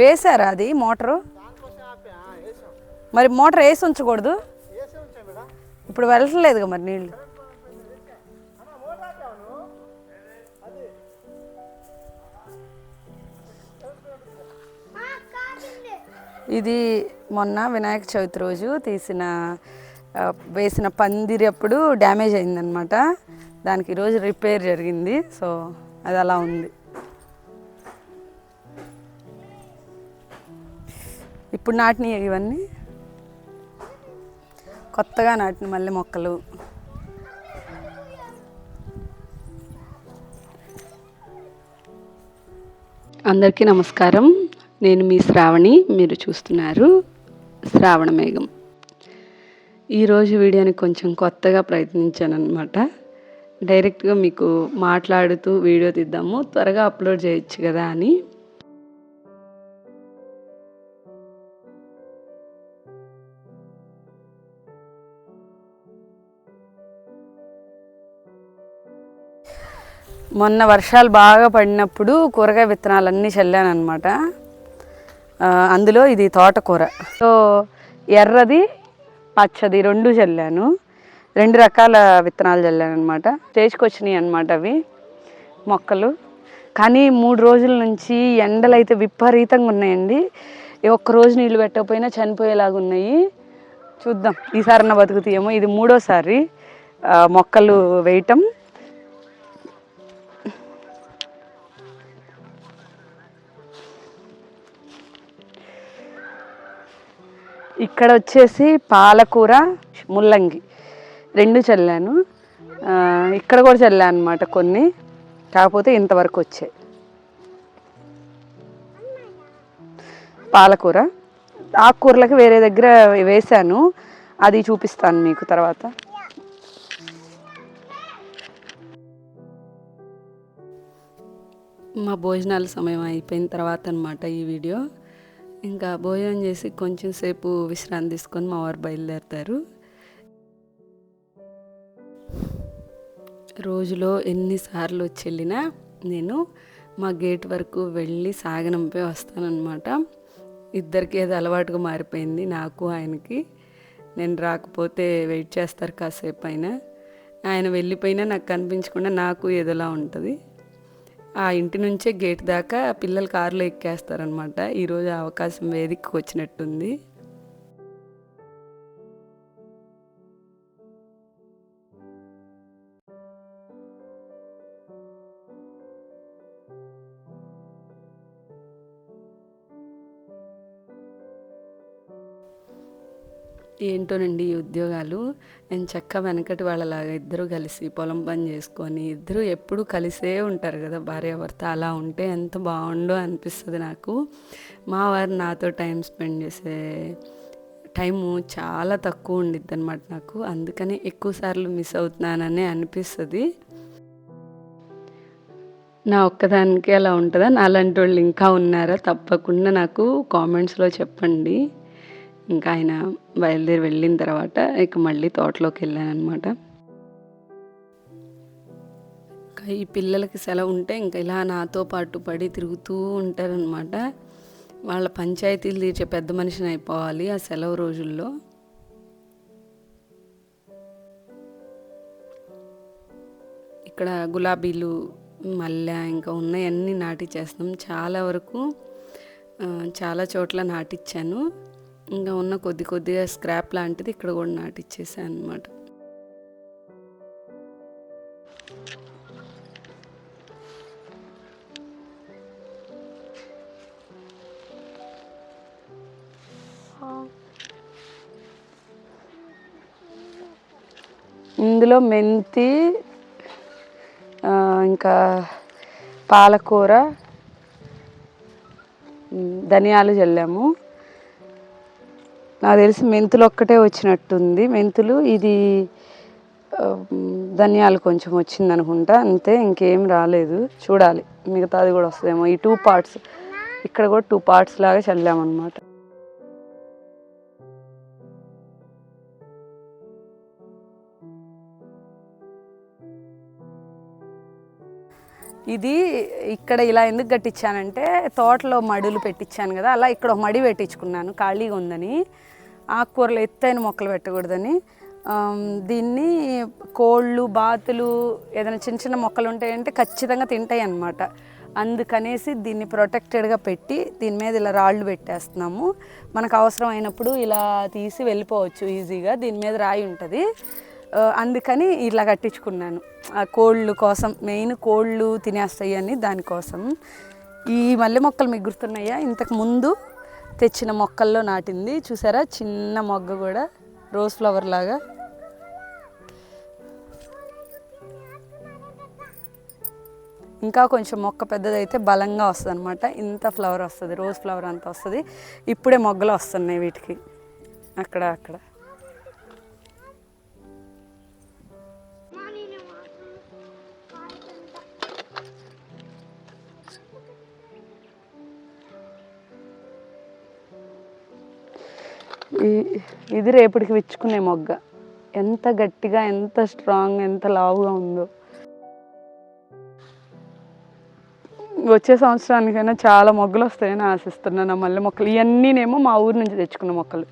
వేశారా అది మోటారు? మరి మోటార్ వేసి ఉంచకూడదు? ఇప్పుడు వెళ్ళట్లేదుగా మరి నీళ్ళు. ఇది మొన్న వినాయక చవితి రోజు తీసిన వేసిన పందిరి అప్పుడు డ్యామేజ్ అయిందనమాట దానికి ఈరోజు రిపేర్ జరిగింది. సో అది అలా ఉంది. ఇప్పుడు నాటినవి ఇవన్నీ? కొత్తగా నాటిన మల్లె మొక్కలు. అందరికీ నమస్కారం. నేను మీ శ్రావణి. మీరు చూస్తున్నారు శ్రావణ మేఘం. ఈరోజు వీడియోని కొంచెం కొత్తగా ప్రయత్నించాను అనమాట డైరెక్ట్గా మీకు మాట్లాడుతూ వీడియో తీద్దాము. త్వరగా అప్లోడ్ చేయొచ్చు కదా అని. మొన్న వర్షాలు బాగా పడినప్పుడు కూరగాయ విత్తనాలన్నీ చల్లాను అనమాట అందులో ఇది తోటకూర. సో ఎర్రది పచ్చది రెండు చల్లాను. రెండు రకాల విత్తనాలు చల్లాను అనమాట స్టేజ్కి వచ్చినాయి అనమాట అవి మొక్కలు. కానీ మూడు రోజుల నుంచి ఎండలు అయితే విపరీతంగా ఉన్నాయండి. ఒక్క రోజు నీళ్ళు పెట్టకపోయినా చనిపోయేలాగా ఉన్నాయి. చూద్దాం ఈసారి బతుకుతాయేమో. ఇది మూడోసారి మొక్కలు వేయటం. ఇక్కడ వచ్చేసి పాలకూర ముల్లంగి. రెండు చల్లాను. ఇక్కడ కూడా చల్లాను అనమాట కొన్ని. కాకపోతే ఇంతవరకు వచ్చాయి. పాలకూర. ఆకుకూరలకి వేరే దగ్గర వేశాను. అది చూపిస్తాను మీకు తర్వాత. మా భోజనాల సమయం అయిపోయిన తర్వాత అనమాట ఈ వీడియో. ఇంకా భోజనం చేసి కొంచెం సేపు విశ్రాంతి తీసుకొని మా వారు బయలుదేరుతారు. రోజులో ఎన్నిసార్లు వచ్చి వెళ్ళినా నేను మా గేట్ వరకు వెళ్ళి సాగనంపై వస్తానన్నమాట. ఇద్దరికి అది అలవాటుగా మారిపోయింది నాకు ఆయనకి. నేను రాకపోతే వెయిట్ చేస్తారు కాసేపు అయినా. ఆయన వెళ్ళిపోయినా నాకు కనిపించకుండా నాకు ఏదోలా ఉంటుంది. ఆ ఇంటి నుంచే గేట్ దాకా పిల్లలు కారులో ఎక్కేస్తారనమాట ఈరోజు అవకాశం వేదికకు వచ్చినట్టుంది. ఏంటోనండి ఈ ఉద్యోగాలు? నేను చక్క వెనకటి వాళ్ళలాగా ఇద్దరు కలిసి పొలం పని చేసుకొని ఇద్దరు ఎప్పుడు కలిసే ఉంటారు కదా భార్యాభర్త. అలా ఉంటే ఎంత బాగుండో అనిపిస్తుంది నాకు. మా వారు నాతో టైం స్పెండ్ చేసే టైము చాలా తక్కువ ఉండిద్ది అనమాట నాకు. అందుకని ఎక్కువసార్లు మిస్ అవుతున్నానని అనిపిస్తుంది. నా ఒక్కదానికి అలా ఉంటుందా? నాలాంటి వాళ్ళు ఇంకా ఉన్నారా? తప్పకుండా నాకు కామెంట్స్లో చెప్పండి. ఇంకా ఆయన బయలుదేరి వెళ్ళిన తర్వాత ఇక మళ్ళీ తోటలోకి వెళ్ళాను అనమాట ఈ పిల్లలకి సెలవు ఉంటే ఇంకా ఇలా నాతో పాటు పడి తిరుగుతూ ఉంటారనమాట వాళ్ళ పంచాయతీలు తీర్చే పెద్ద మనిషిని అయిపోవాలి ఆ సెలవు రోజుల్లో. ఇక్కడ గులాబీలు మల్లె ఇంకా ఉన్నాయన్నీ నాటిచ్చేస్తాం చాలా వరకు చాలా చోట్ల నాటిచ్చాను. ఇంకా ఉన్న కొద్ది కొద్దిగా స్క్రాప్ లాంటిది ఇక్కడ కూడా నాటిచ్చేసాను అనమాట ఇందులో మెంతి ఇంకా పాలకూర ధనియాలు చల్లాము. నాకు తెలిసి మెంతులు ఒక్కటే వచ్చినట్టుంది. మెంతులు ఇది ధనియాలు కొంచెం వచ్చింది అనుకుంటా. అంతే ఇంకేం రాలేదు. చూడాలి మిగతాది కూడా వస్తుందేమో. ఈ టూ పార్ట్స్ ఇక్కడ కూడా టూ పార్ట్స్ లాగా చల్లామన్నమాట. ఇది ఇక్కడ ఇలా ఎందుకు కట్టించానంటే తోటలో మడులు పెట్టించాను కదా అలా ఇక్కడ ఒక మడి పెట్టించుకున్నాను ఖాళీగా ఉందని. ఆకుకూరలు ఎత్తైన మొక్కలు పెట్టకూడదని. దీన్ని కోళ్ళు బాతులు ఏదైనా చిన్న చిన్న మొక్కలు ఉంటాయంటే ఖచ్చితంగా తింటాయి అన్నమాట. అందుకనేసి దీన్ని ప్రొటెక్టెడ్గా పెట్టి దీని మీద ఇలా రాళ్ళు పెట్టేస్తున్నాము. మనకు అవసరం అయినప్పుడు ఇలా తీసి వెళ్ళిపోవచ్చు ఈజీగా దీని మీద రాయి ఉంటుంది. అందుకని ఇలా కట్టించుకున్నాను. ఆ కోళ్ళు కోసం మెయిన్ కోళ్ళు తినేస్తాయి అని దానికోసం. ఈ మల్లె మొక్కలు మీకు గుర్తున్నాయా? ఇంతకు ముందు తెచ్చిన మొక్కల్లో నాటింది. చూసారా? చిన్న మొగ్గ కూడా రోజ్ ఫ్లవర్ లాగా. ఇంకా కొంచెం మొక్క పెద్దదైతే బలంగా వస్తుంది అనమాట ఇంత ఫ్లవర్ వస్తుంది రోజ్ ఫ్లవర్ అంత వస్తుంది. ఇప్పుడే మొగ్గలు వస్తున్నాయి వీటికి. అక్కడ అక్కడ. ఇది రేపటికి విచ్చుకునే మొగ్గ. ఎంత గట్టిగా ఎంత స్ట్రాంగ్ ఎంత లావుగా ఉందో. వచ్చే సంవత్సరానికైనా చాలా మొగ్గలు వస్తాయని ఆశిస్తున్నాను మల్లె మొక్కలు. ఇవన్నీనేమో మా ఊరు నుంచి తెచ్చుకున్న మొక్కలు.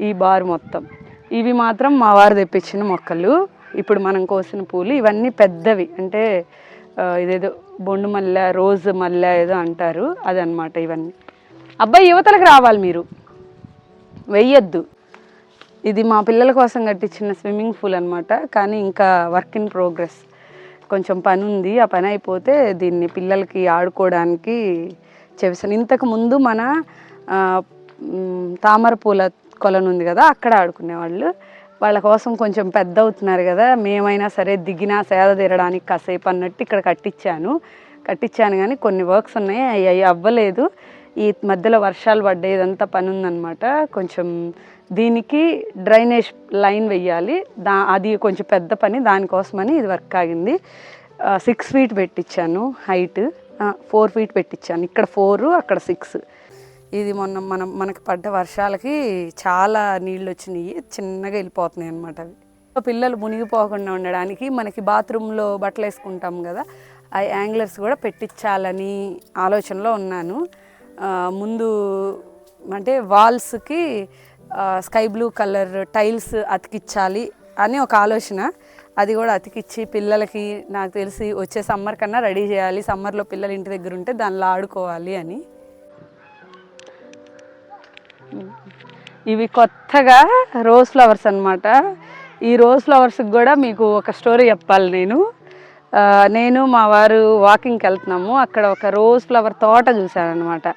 ఈ బారు మొత్తం. ఇవి మాత్రం మా వారు తెప్పించిన మొక్కలు. ఇప్పుడు మనం కోసిన పూలు ఇవన్నీ పెద్దవి. అంటే ఇదేదో బొండు మల్లె రోజ్ మల్లె ఏదో అంటారు. అదనమాట ఇవన్నీ. అబ్బాయి యువతలకు రావాలి మీరు. వెయ్యొద్దు. ఇది మా పిల్లల కోసం కట్టించిన స్విమ్మింగ్ పూల్ అనమాట కానీ ఇంకా వర్క్ ఇన్ ప్రోగ్రెస్ కొంచెం పని ఉంది ఆ పని అయిపోతే దీన్ని పిల్లలకి ఆడుకోవడానికి చేసాను ఇంతకు ముందు మన తామర పూల కొలను ఉంది కదా అక్కడ ఆడుకునేవాళ్ళు వాళ్ళ. కోసం కొంచెం పెద్ద అవుతున్నారు కదా మేమైనా సరే దిగినా సేద తీరడానికి కాసేపు అన్నట్టు ఇక్కడ కట్టించాను. కట్టించాను కానీ కొన్ని వర్క్స్ ఉన్నాయి అవి అవి అవ్వలేదు. ఈ మధ్యలో వర్షాలు పడ్డాయి ఇదంతా పని ఉందన్నమాట కొంచెం దీనికి డ్రైనేజ్ లైన్ వెయ్యాలి. దా అది కొంచెం పెద్ద పని దానికోసమని ఇది వర్క్ ఆగింది. సిక్స్ ఫీట్ పెట్టించాను హైట్ ఫోర్ ఫీట్ పెట్టించాను ఇక్కడ ఫోర్ అక్కడ సిక్స్ ఇది మొన్న మనం మనకి పడ్డ వర్షాలకి చాలా నీళ్ళు వచ్చినాయి చిన్నగా వెళ్ళిపోతున్నాయి అనమాట అవి పిల్లలు మునిగిపోకుండా ఉండడానికి మనకి బాత్రూంలో బట్టలు వేసుకుంటాం కదా ఆ యాంగ్లర్స్ కూడా పెట్టించాలని ఆలోచనలో ఉన్నాను. ముందు అంటే వాల్స్కి స్కై బ్లూ కలర్ టైల్స్ అతికిచ్చాలి అని ఒక ఆలోచన. అది కూడా అతికిచ్చి పిల్లలకి నాకు తెలిసి వచ్చే సమ్మర్ కన్నా రెడీ చేయాలి. సమ్మర్లో పిల్లలు ఇంటి దగ్గర ఉంటే దానిలో ఆడుకోవాలి అని. ఇవి కొత్తగా రోజ్ ఫ్లవర్స్ అనమాట ఈ రోజ్ ఫ్లవర్స్కి కూడా మీకు ఒక స్టోరీ చెప్పాలి నేను. నేను మా వారు వాకింగ్కి వెళ్తున్నాము. అక్కడ ఒక రోజ్ ఫ్లవర్ తోట చూశానమాట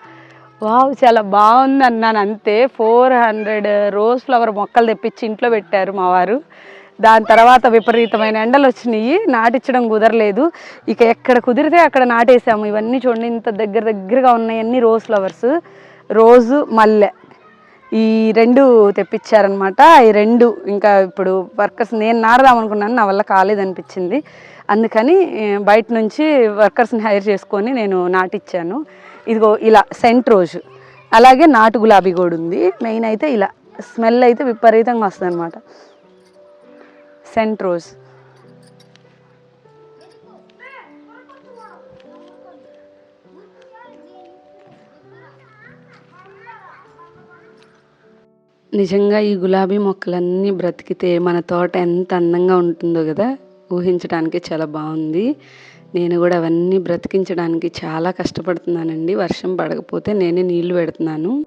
వావ్ చాలా బాగుంది అన్నాను అంతే. ఫోర్ హండ్రెడ్ రోజ్ ఫ్లవర్ మొక్కలు తెప్పించి ఇంట్లో పెట్టారు మా వారు. దాని తర్వాత విపరీతమైన ఎండలు వచ్చినాయి. నాటించడం కుదరలేదు. ఇక ఎక్కడ కుదిరితే అక్కడ నాటేసాము ఇవన్నీ చూడండి ఇంత దగ్గర దగ్గరగా ఉన్నాయి అన్ని రోజ్ ఫ్లవర్స్ రోజు మల్లె. ఈ రెండు తెప్పించారనమాట ఈ రెండు ఇంకా ఇప్పుడు వర్కర్స్ నేను నారదాం అనుకున్నాను నా వల్ల కాలేదనిపించింది. అందుకని బయట నుంచి వర్కర్స్ని హైర్ చేసుకొని నేను నాటిచ్చాను. ఇదిగో ఇలా సెంట్ రోజు. అలాగే నాటు గులాబీ కూడా ఉంది. మెయిన్ అయితే ఇలా స్మెల్ అయితే విపరీతంగా వస్తుంది అనమాట సెంట్ రోజ్. నిజంగా ఈ గులాబీ మొక్కలన్నీ బ్రతికితే మన తోట ఎంత అందంగా ఉంటుందో కదా ఊహించడానికి చాలా బాగుంది. నేను కూడా అవన్నీ బ్రతికించడానికి చాలా కష్టపడుతున్నానండి. వర్షం పడకపోతే నేనే నీళ్ళు పెడుతున్నాను.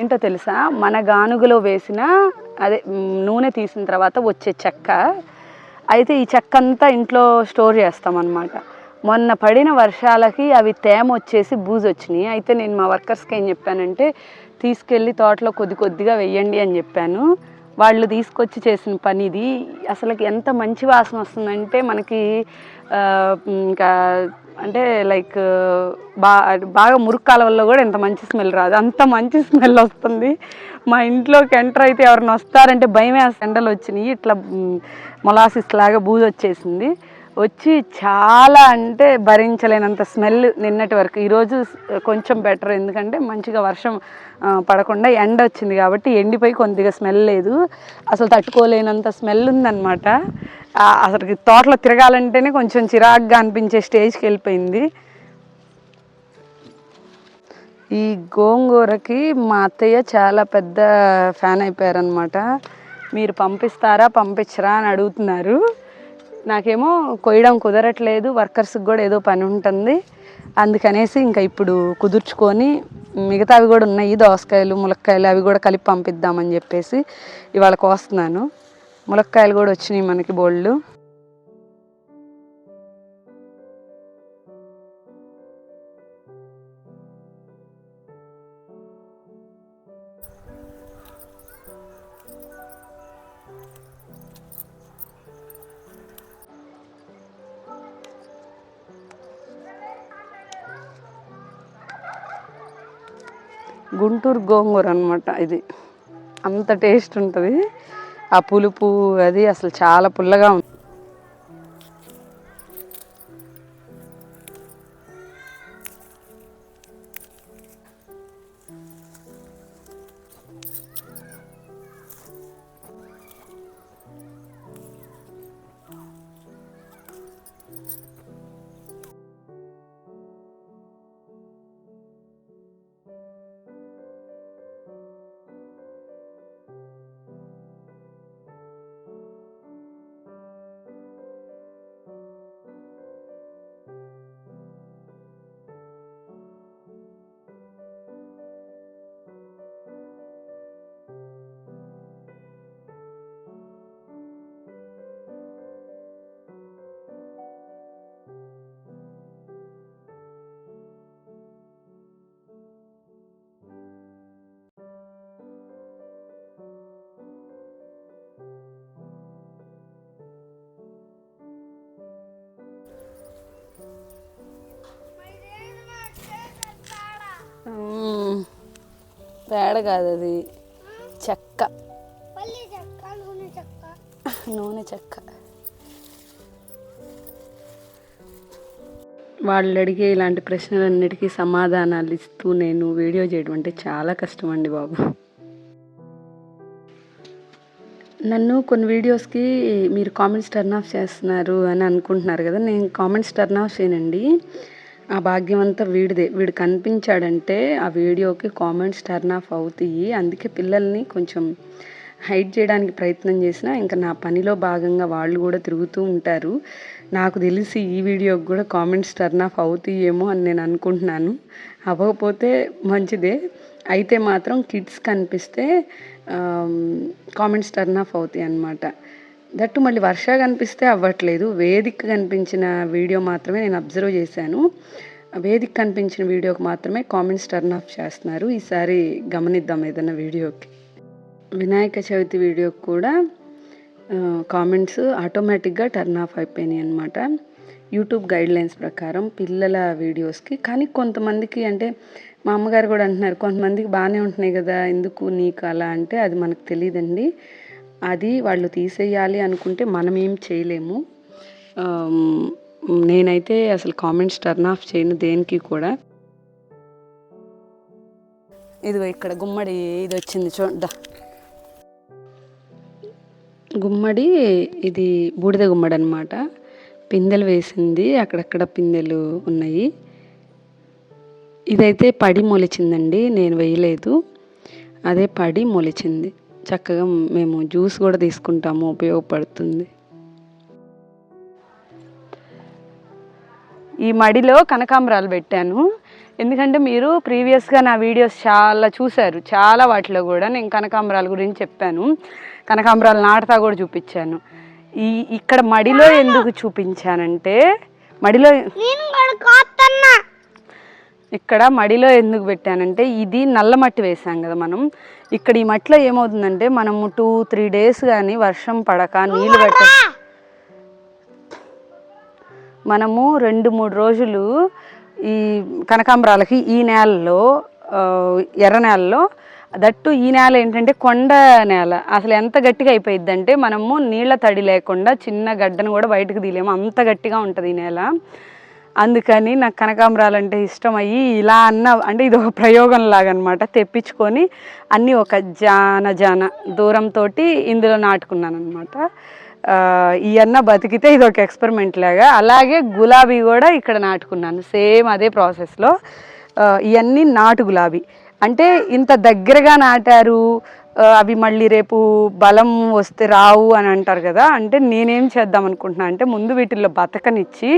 ఏంటో తెలుసా? మన గానుగలో వేసిన అదే నూనె తీసిన తర్వాత వచ్చే చెక్క. అయితే ఈ చెక్క అంతా ఇంట్లో స్టోర్ చేస్తాం అన్నమాట మొన్న పడిన వర్షాలకి అవి తేమ వచ్చేసి బూజు వచ్చినాయి అయితే నేను మా వర్కర్స్కి ఏం చెప్పానంటే తీసుకెళ్ళి తోటలో కొద్ది కొద్దిగా వెయ్యండి అని చెప్పాను. వాళ్ళు తీసుకొచ్చి చేసిన పని ఇది అసలుకి ఎంత మంచి వాసన వస్తుందంటే మనకి ఇంకా అంటే లైక్ బా బాగా మురుగు వల్ల కూడా ఎంత మంచి స్మెల్ రాదు. అంత మంచి స్మెల్ వస్తుంది. మా ఇంట్లోకి ఎంటర్ అయితే ఎవరిని వస్తారంటే భయమే ఎండలు వచ్చినాయి ఇట్లా మొలాసిస్ లాగా బూజు వచ్చేసింది వచ్చి చాలా అంటే భరించలేనంత స్మెల్ నిన్నటి వరకు. ఈరోజు కొంచెం బెటర్ ఎందుకంటే మంచిగా వర్షం పడకుండా ఎండ వచ్చింది కాబట్టి ఎండిపోయి కొద్దిగా స్మెల్ లేదు. అసలు తట్టుకోలేనంత స్మెల్ ఉందన్నమాట. అసలు తోటలో తిరగాలంటేనే కొంచెం చిరాగ్గా అనిపించే స్టేజ్కి వెళ్ళిపోయింది. ఈ గోంగూరకి మా అత్తయ్య చాలా పెద్ద ఫ్యాన్ అయిపోయారనమాట మీరు పంపిస్తారా పంపించరా అని అడుగుతున్నారు. నాకేమో కొయ్యడం కుదరట్లేదు వర్కర్స్కి కూడా ఏదో పని ఉంటుంది. అందుకనేసి ఇంకా ఇప్పుడు కుదుర్చుకొని మిగతావి కూడా ఉన్నాయి దోసకాయలు ములక్కాయలు అవి కూడా కలిపి పంపిద్దామని చెప్పేసి ఇవాళ కోస్తున్నాను ములక్కాయలు కూడా వచ్చినాయి మనకి బోళ్ళు. గుంటూరు గోంగూర అనమాట ఇది. అంత టేస్ట్ ఉంటుంది. ఆ పులుపు అది అసలు చాలా పుల్లగా ఉంది పేడ కాదు అది. చెక్క. పల్లి చెక్క నూనె చెక్క. నూనె చెక్క. వాళ్ళు అడిగే ఇలాంటి ప్రశ్నలన్నిటికీ సమాధానాలు ఇస్తూ నేను వీడియో చేయడం అంటే చాలా కష్టం అండి బాబు. నన్ను కొన్ని వీడియోస్కి మీరు కామెంట్స్ టర్న్ ఆఫ్ చేస్తున్నారు అని అనుకుంటున్నారు కదా నేను కామెంట్స్ టర్న్ ఆఫ్ చేయనండి. ఆ భాగ్యం అంతా వీడిదే. వీడు కనిపించాడంటే ఆ వీడియోకి కామెంట్స్ టర్న్ ఆఫ్ అవుతాయి. అందుకే పిల్లల్ని కొంచెం హైడ్ చేయడానికి ప్రయత్నం చేసినా ఇంకా నా పనిలో భాగంగా వాళ్ళు కూడా తిరుగుతూ ఉంటారు. నాకు తెలిసి ఈ వీడియోకి కూడా కామెంట్స్ టర్న్ ఆఫ్ అవుతాయేమో అని నేను అనుకుంటున్నాను. అవ్వకపోతే మంచిదే. అయితే మాత్రం కిడ్స్ కనిపిస్తే కామెంట్స్ టర్న్ ఆఫ్ అవుతాయి అన్నమాట దట్టు మళ్ళీ వర్ష కనిపిస్తే అవ్వట్లేదు. వేదిక కనిపించిన వీడియో మాత్రమే నేను అబ్జర్వ్ చేశాను. వేదిక కనిపించిన వీడియోకి మాత్రమే కామెంట్స్ టర్న్ ఆఫ్ చేస్తున్నారు. ఈసారి గమనిద్దాం ఏదైనా వీడియోకి. వినాయక చవితి వీడియోకి కూడా కామెంట్స్ ఆటోమేటిక్గా టర్న్ ఆఫ్ అయిపోయినాయి అనమాట యూట్యూబ్ గైడ్ లైన్స్ ప్రకారం పిల్లల వీడియోస్కి. కానీ కొంతమందికి అంటే మా అమ్మగారు కూడా అంటున్నారు కొంతమందికి బాగానే ఉంటున్నాయి కదా ఎందుకు నీకు అలా? అంటే అది మనకు తెలియదండి. అది వాళ్ళు తీసేయాలి అనుకుంటే మనం ఏం చేయలేము. నేనైతే అసలు కామెంట్స్ టర్న్ ఆఫ్ చేయను దేనికి కూడా. ఇదిగో ఇక్కడ గుమ్మడి ఇది వచ్చింది చూడ గుమ్మడి ఇది బూడిద గుమ్మడి అనమాట పిందెలు వేసింది అక్కడక్కడ పిందెలు ఉన్నాయి. ఇదైతే పడి మొలిచిందండి నేను వేయలేదు. అదే పడి మొలిచింది. చక్కగా మేము జ్యూస్ కూడా తీసుకుంటాము ఉపయోగపడుతుంది. ఈ మడిలో కనకాంబరాలు పెట్టాను. ఎందుకంటే మీరు ప్రీవియస్గా నా వీడియోస్ చాలా చూశారు. చాలా వాటిలో కూడా నేను కనకాంబరాల గురించి చెప్పాను. కనకాంబరాలు నాటుతా కూడా చూపించాను. ఈ ఇక్కడ మడిలో ఎందుకు చూపించానంటే మడిలో ఇక్కడ మడిలో ఎందుకు పెట్టానంటే ఇది నల్ల మట్టి వేసాం కదా మనం. ఇక్కడ ఈ మట్టిలో ఏమవుతుందంటే మనము టూ త్రీ డేస్ కానీ వర్షం పడక నీళ్ళు పెట్ట మనము రెండు మూడు రోజులు ఈ కనకాంబరాలకి ఈ నేలలో ఎర్ర నేలలో దట్టు ఈ నేల ఏంటంటే కొండ నేల. అసలు ఎంత గట్టిగా అయిపోయింది అంటే మనము నీళ్ళ తడి లేకుండా చిన్న గడ్డను కూడా బయటకు తీయలేము. అంత గట్టిగా ఉంటుంది ఈ నేల. అందుకని నాకు కనకాంబరాలు అంటే ఇష్టం అయ్యి ఇలా అన్న అంటే ఇది ఒక ప్రయోగం లాగా అనమాట తెప్పించుకొని అన్నీ ఒక జాన జాన దూరంతో ఇందులో నాటుకున్నాను అనమాట ఈ అన్న బతికితే ఇది ఒక ఎక్స్పెరిమెంట్ లాగా. అలాగే గులాబీ కూడా ఇక్కడ నాటుకున్నాను సేమ్ అదే ప్రాసెస్లో. ఇవన్నీ నాటు గులాబీ. అంటే ఇంత దగ్గరగా నాటారు అవి మళ్ళీ రేపు బలం వస్తే రావు అని అంటారు కదా అంటే నేనేం చేద్దాం అనుకుంటున్నా అంటే ముందు వీటిల్లో బతకనిచ్చి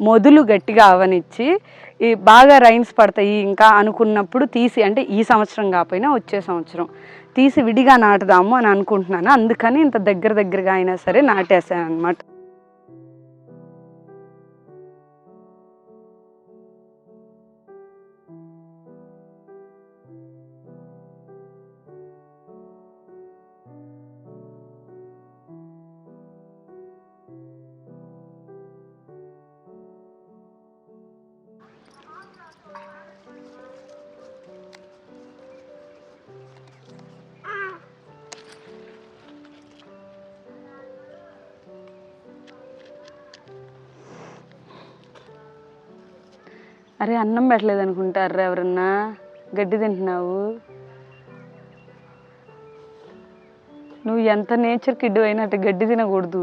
మొదలు గట్టిగా అవనిచ్చి ఈ బాగా రైన్స్ పడతాయి ఇంకా అనుకున్నప్పుడు తీసి అంటే ఈ సంవత్సరం కాకపోయినా వచ్చే సంవత్సరం తీసి విడిగా నాటుదాము అని అనుకుంటున్నాను. అందుకని ఇంత దగ్గర దగ్గరగా అయినా సరే నాటేసాను అనమాట అరే అన్నం పెట్టలేదు అనుకుంటారా ఎవరన్నా గడ్డి తింటున్నావు? నువ్వు ఎంత నేచర్ కిడ్ అయినట్టు గడ్డి తినకూడదు.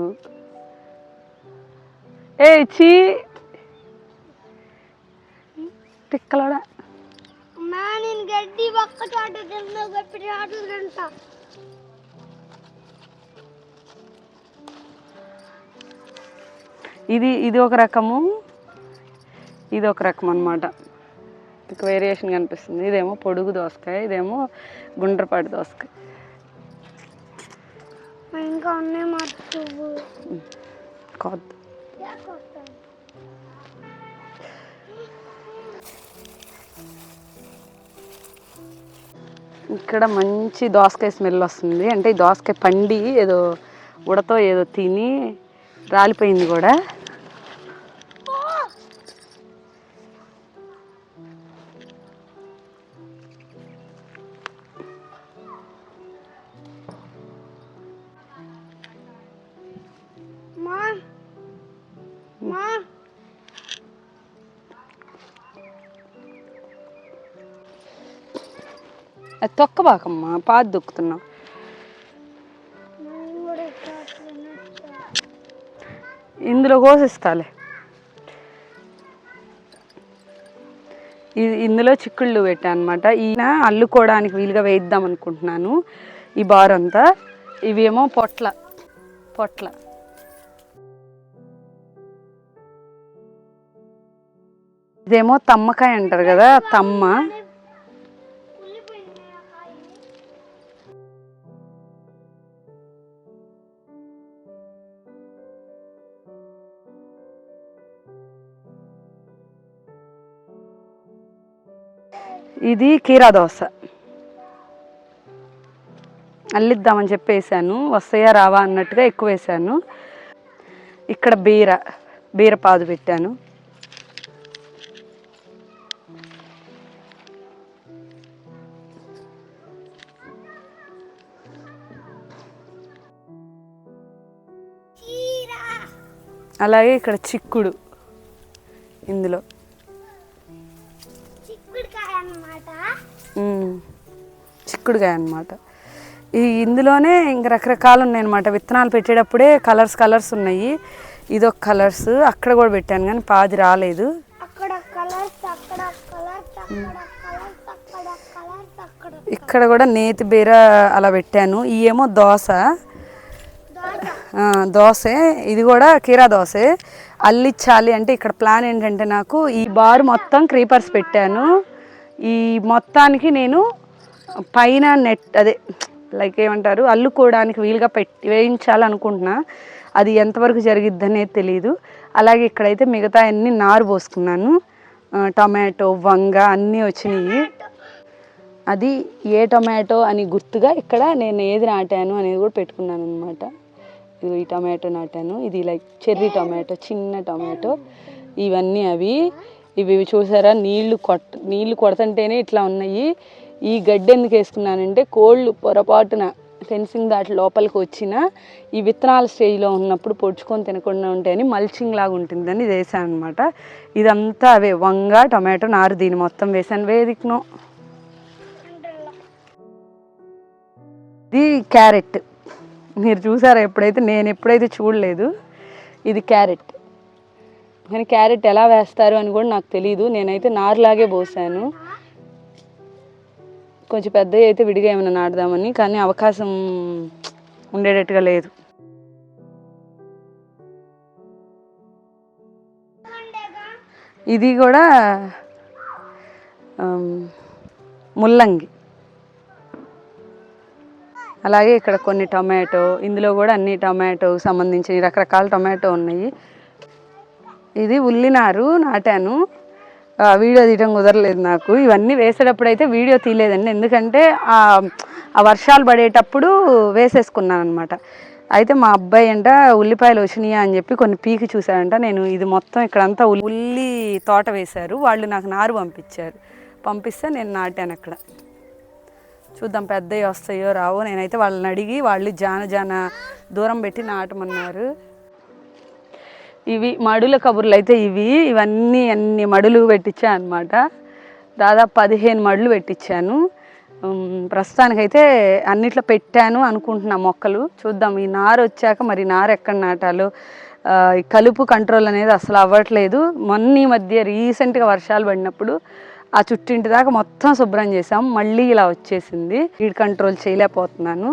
ఏ చీ! తిక్కలాడా? అమ్మా నేను గడ్డి ఒక్క చోట తిన్నా గట్టి చోట తింటా. ఇది ఇది ఒక రకము. ఇది ఒక రకం అనమాట ఇక వేరియేషన్ కనిపిస్తుంది. ఇదేమో పొడుగు దోసకాయ ఇదేమో గుండ్రపాటి దోసకాయ. ఇంకా ఉన్నాయి మర్చిపో కొత్త ఇక్కడ మంచి దోసకాయ స్మెల్ వస్తుంది. అంటే ఈ దోసకాయ పండి ఏదో ఉడతో ఏదో తిని రాలిపోయింది కూడా. అది తొక్కబాకమ్మా పాతి దొక్కుతున్నావు ఇందులో కోసిస్తాలే. ఇది ఇందులో చిక్కుళ్ళు పెట్టాను అనమాట ఈయన అల్లుకోవడానికి వీలుగా వేయిద్దాం అనుకుంటున్నాను. ఈ బార్ అంతా. ఇవేమో పొట్ల పొట్ల. ఇదేమో తమ్మకాయ అంటారు కదా తమ్మ. ఇది కీరా దోశ. అల్లిద్దామని చెప్పి వేసాను వస్తాయా రావా అన్నట్టుగా ఎక్కువ వేసాను. ఇక్కడ బీర బీరపాదు పెట్టాను. చీరా అలాగే ఇక్కడ చిక్కుడు ఇందులో. ఉమ్, చిక్కుడుకాయ అన్నమాట. ఈ ఇందులోనే ఇంక రకరకాలు ఉన్నాయి అనమాట విత్తనాలు పెట్టేటప్పుడే కలర్స్ కలర్స్ ఉన్నాయి. ఇదొక కలర్స్ అక్కడ కూడా పెట్టాను కానీ పాది రాలేదు. ఇక్కడ కూడా నేతి బీర అలా పెట్టాను. ఏమో దోశ. దోశ? ఇది కూడా కీరా దోసే అల్లిచ్చాలి అంటే ఇక్కడ ప్లాన్ ఏంటంటే నాకు ఈ బార్ మొత్తం క్రీపర్స్ పెట్టాను. ఈ మొత్తానికి నేను పైన నెట్ అదే లైక్ ఏమంటారు అల్లుకోవడానికి వీలుగా పెట్టి వేయించాలనుకుంటున్నా. అది ఎంతవరకు జరిగిద్ది అనేది తెలియదు అలాగే ఇక్కడైతే మిగతా అన్ని నారు పోసుకున్నాను. టొమాటో టమాటో వంగ అన్నీ వచ్చినాయి. అది ఏ టొమాటో అని గుర్తుగా ఇక్కడ నేను ఏది నాటాను అనేది కూడా పెట్టుకున్నాను అనమాట ఇది ఈ టొమాటో నాటాను. ఇది లైక్ చెర్రీ టొమాటో చిన్న టొమాటో. ఇవన్నీ అవి. ఇవి ఇవి చూసారా? నీళ్ళు కొట్ నీళ్ళు కొడతంటేనే ఇట్లా ఉన్నాయి. ఈ గడ్డి ఎందుకు వేసుకున్నానంటే కోళ్ళు పొరపాటున ఫెన్సింగ్ దాటి లోపలికి వచ్చిన ఈ విత్తనాల స్టేజ్లో ఉన్నప్పుడు పొడుచుకొని తినకుండా ఉంటాయని మల్చింగ్ లాగా ఉంటుందని ఇది వేసాను అనమాట ఇదంతా అవే వంగ టమాటో నారు దీని మొత్తం వేసాను. వేదికను. ఇది క్యారెట్. మీరు చూసారా ఎప్పుడైతే? నేను ఎప్పుడైతే చూడలేదు. ఇది క్యారెట్. కానీ క్యారెట్ ఎలా వేస్తారు అని కూడా నాకు తెలియదు నేనైతే నారులాగే పోసాను. కొంచెం పెద్ద అయితే విడిగా ఏమైనా నాటుదామని కానీ అవకాశం ఉండేటట్టుగా లేదు. ఇది కూడా ముల్లంగి. అలాగే ఇక్కడ కొన్ని టొమాటో ఇందులో కూడా అన్ని టొమాటోకి సంబంధించిన రకరకాల టొమాటో ఉన్నాయి. ఇది ఉల్లినారు నాటాను. వీడియో తీయడం కుదరలేదు నాకు. ఇవన్నీ వేసేటప్పుడు అయితే వీడియో తీయలేదండి. ఎందుకంటే ఆ వర్షాలు పడేటప్పుడు వేసేసుకున్నాను అనమాట అయితే మా అబ్బాయి అంట ఉల్లిపాయలు వచ్చినాయా? అని చెప్పి కొన్ని పీకి చూశాడంట. నేను ఇది మొత్తం ఇక్కడంతా ఉల్లి తోట వేశారు. వాళ్ళు నాకు నారు పంపించారు. పంపిస్తే నేను నాటాను అక్కడ. చూద్దాం పెద్దవి వస్తాయో రావో. నేనైతే వాళ్ళని అడిగి వాళ్ళు జాన జాన దూరం పెట్టి నాటమన్నారు. ఇవి మడుల కబుర్లు అయితే ఇవి. ఇవన్నీ అన్ని మడులు పెట్టించాను అనమాట దాదాపు పదిహేను మడులు పెట్టించాను. ప్రస్తుతానికైతే అన్నిట్లో పెట్టాను అనుకుంటున్నా మొక్కలు. చూద్దాం ఈ నారు వచ్చాక మరి నారు ఎక్కడ నాటాలో. ఈ కలుపు కంట్రోల్ అనేది అసలు అవ్వట్లేదు. మొన్న ఈ మధ్య రీసెంట్గా వర్షాలు పడినప్పుడు ఆ చుట్టింటి దాకా మొత్తం శుభ్రం చేసాం మళ్ళీ ఇలా వచ్చేసింది. వీడ్ కంట్రోల్ చేయలేకపోతున్నాను.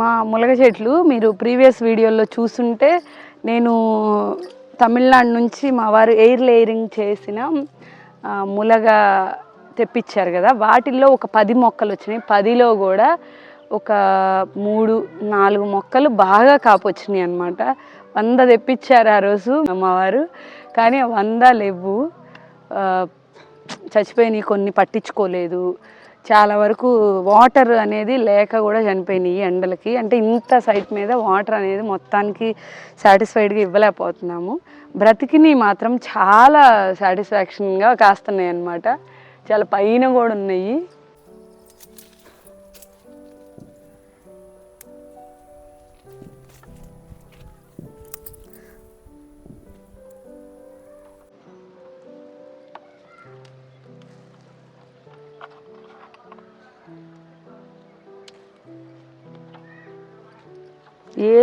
మా ములగ చెట్లు మీరు ప్రీవియస్ వీడియోలో చూసుంటే నేను తమిళనాడు నుంచి మా వారు ఎయిర్ లేయరింగ్ చేసిన ములగ తెప్పించారు కదా. వాటిల్లో ఒక పది మొక్కలు వచ్చినాయి. పదిలో కూడా ఒక మూడు నాలుగు మొక్కలు బాగా కాపొచ్చినాయి అనమాట వంద తెప్పించారు ఆ రోజు అమ్మవారు కానీ వంద లేవు. చచ్చిపోయినాయి కొన్ని పట్టించుకోలేదు. చాలా వరకు వాటర్ అనేది లేక కూడా చనిపోయినాయి ఎండలకి. అంటే ఇంత సైట్ మీద వాటర్ అనేది మొత్తానికి సాటిస్ఫైడ్గా ఇవ్వలేకపోతున్నాము. బ్రతికిని మాత్రం చాలా సాటిస్ఫాక్షన్గా కాస్తున్నాయి అన్నమాట చాలా పైన కూడా ఉన్నాయి.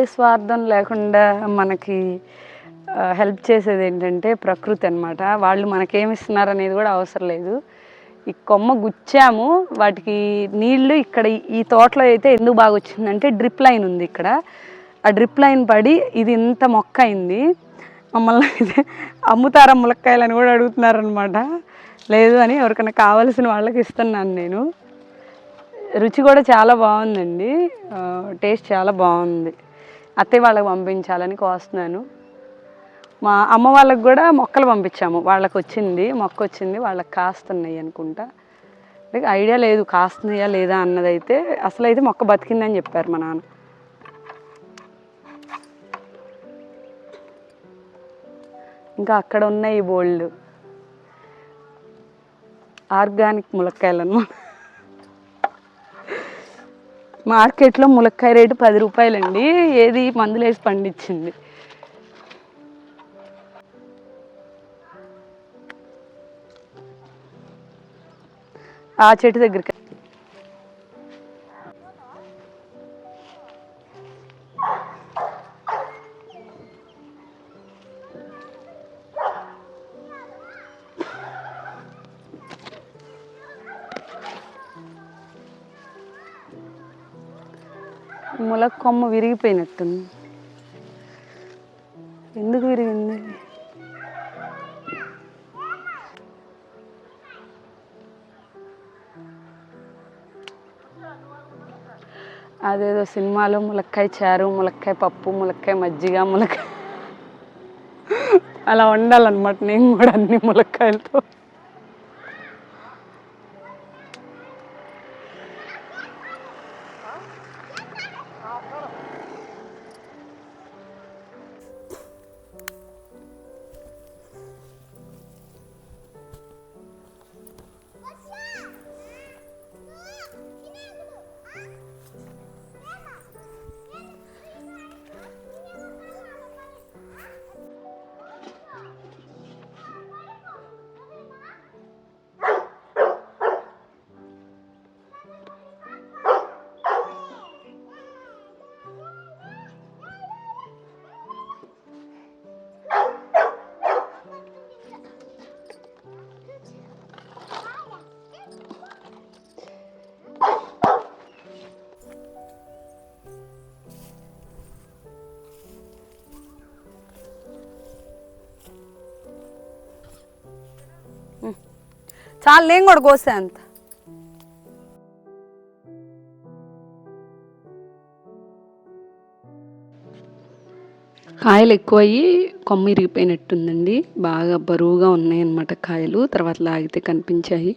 స్వార్థం లేకుండా మనకి హెల్ప్ చేసేది ఏంటంటే ప్రకృతి అన్నమాట. వాళ్ళు మనకేమి ఇస్తున్నారు అనేది కూడా అవసరం లేదు. ఈ కొమ్మ గుచ్చాము వాటికి నీళ్ళు ఇక్కడ ఈ- తోటలో అయితే ఎందుకు బాగా వచ్చిందంటే డ్రిప్ లైన్ ఉంది ఇక్కడ. ఆ డ్రిప్ లైన్ పడి ఇది ఇంత మొక్క అయింది. మమ్మల్ని అయితే అమ్ముతారా ములక్కాయలు అని కూడా అడుగుతున్నారనమాట లేదు అని ఎవరికైనా కావాల్సిన వాళ్ళకి ఇస్తున్నాను నేను. రుచి కూడా చాలా బాగుందండి. టేస్ట్ చాలా బాగుంది. అత్తయ్య వాళ్ళకి పంపించాలని కోస్తున్నాను. మా అమ్మ వాళ్ళకి కూడా మొక్కలు పంపించాము. వాళ్ళకి వచ్చింది మొక్క వచ్చింది వాళ్ళకి కాస్తున్నాయి అనుకుంటా. like ఐడియా లేదు కాస్తున్నాయా లేదా అన్నదైతే అసలు అయితే మొక్క బతికిందని చెప్పారు మా నాన్న. ఇంకా అక్కడ ఉన్నాయి బోల్డ్ ఆర్గానిక్ ములక్కాయలు అనమాట మార్కెట్లో ములక్కాయ రేటు పది రూపాయలండి. ఏది మందులేసి పండించింది. ఆ చెట్టు దగ్గరికి ములక్కొమ్మ విరిగిపోయినట్టుంది. ఎందుకు విరిగింది? అదేదో సినిమాలో ములక్కాయ చారు ములక్కాయ పప్పు ములక్కాయ మజ్జిగ ములక్కాయ అలా వండాలన్నమాట నేను కూడా అన్ని ములక్కాయలతో. చాలు నేను కూడా కోసే అంత. కాయలు ఎక్కువయ్యి కొమ్మ ఇరిగిపోయినట్టుందండి. బాగా బరువుగా ఉన్నాయి అన్నమాట కాయలు. తర్వాత లాగితే కనిపించాయి.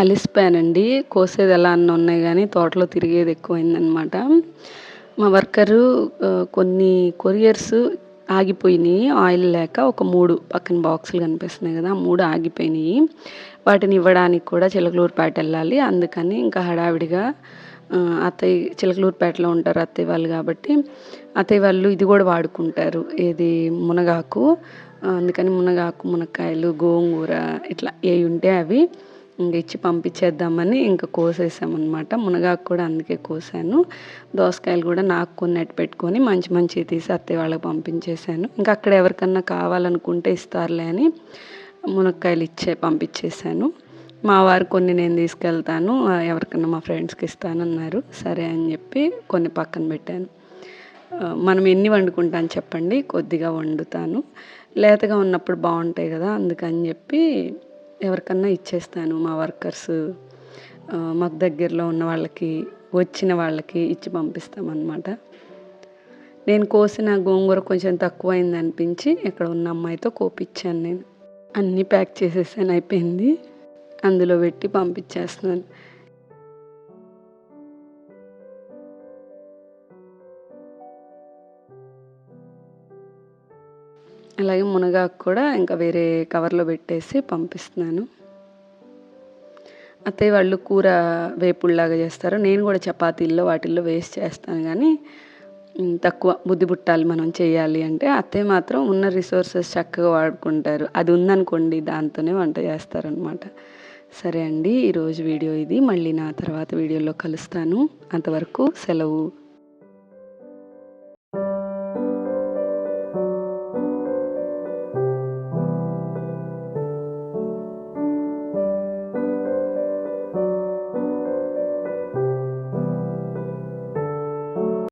అలిసిపోయానండి. కోసేది ఎలా అన్న ఉన్నాయి కానీ తోటలో తిరిగేది ఎక్కువైందనమాట. మా వర్కరు కొన్ని కొరియర్స్ ఆగిపోయినాయి. ఆయిల్ లేక ఒక మూడు పక్కన బాక్సులు కనిపిస్తున్నాయి కదా మూడు ఆగిపోయినాయి. వాటిని ఇవ్వడానికి కూడా చిలకలూరుపేట వెళ్ళాలి. అందుకని ఇంకా హడావిడిగా అత్తయ్య చిలకలూరుపేటలో ఉంటారు అత్తయ్య వాళ్ళు కాబట్టి అత్తయ్య వాళ్ళు ఇది కూడా వాడుకుంటారు. ఏది? మునగాకు. అందుకని మునగాకు మునక్కాయలు గోంగూర ఇట్లా ఏవి ఉంటే అవి ఇంక ఇచ్చి పంపించేద్దామని ఇంకా కోసేసామన్నమాట. మునగాకు కూడా అందుకే కోసాను. దోసకాయలు కూడా నాకు కొన్ని పెట్టుకొని మంచి మంచి తీసి అత్తయ్య వాళ్ళకి పంపించేశాను ఇంకా అక్కడ ఎవరికన్నా కావాలనుకుంటే ఇస్తారులే అని మునక్కాయలు ఇచ్చే పంపించేశాను మా వారు కొన్ని నేను తీసుకెళ్తాను ఎవరికన్నా మా ఫ్రెండ్స్కి ఇస్తానన్నారు. సరే అని చెప్పి కొన్ని పక్కన పెట్టాను. మనం ఎన్ని వండుకుంటాను చెప్పండి కొద్దిగా వండుతాను. లేతగా ఉన్నప్పుడు బాగుంటాయి కదా అందుకని చెప్పి ఎవరికన్నా ఇచ్చేస్తాను మా వర్కర్స్. మాకు దగ్గరలో ఉన్న వాళ్ళకి వచ్చిన వాళ్ళకి ఇచ్చి పంపిస్తామన్నమాట. నేను కోసిన గోంగూర కొంచెం తక్కువైంది అనిపించి ఇక్కడ ఉన్న అమ్మాయితో కోపిచ్చాను నేను. అన్నీ ప్యాక్ చేసేసాను అయిపోయింది. అందులో పెట్టి పంపించేస్తున్నాను. అలాగే మునగాకు కూడా ఇంకా వేరే కవర్లో పెట్టేసి పంపిస్తున్నాను. అత్తయ్య వాళ్ళు కూర వేపుడులాగా చేస్తారు. నేను కూడా చపాతీల్లో వాటిల్లో వేస్ట్ చేస్తాను కానీ తక్కువ బుద్ధి పుట్టాలి మనం చేయాలి అంటే అత్తయ్య మాత్రం ఉన్న రిసోర్సెస్ చక్కగా వాడుకుంటారు. అది ఉందనుకోండి దాంతోనే వంట చేస్తారనమాట. సరే అండి ఈరోజు వీడియో ఇది. మళ్ళీ నా తర్వాత వీడియోలో కలుస్తాను. అంతవరకు సెలవు.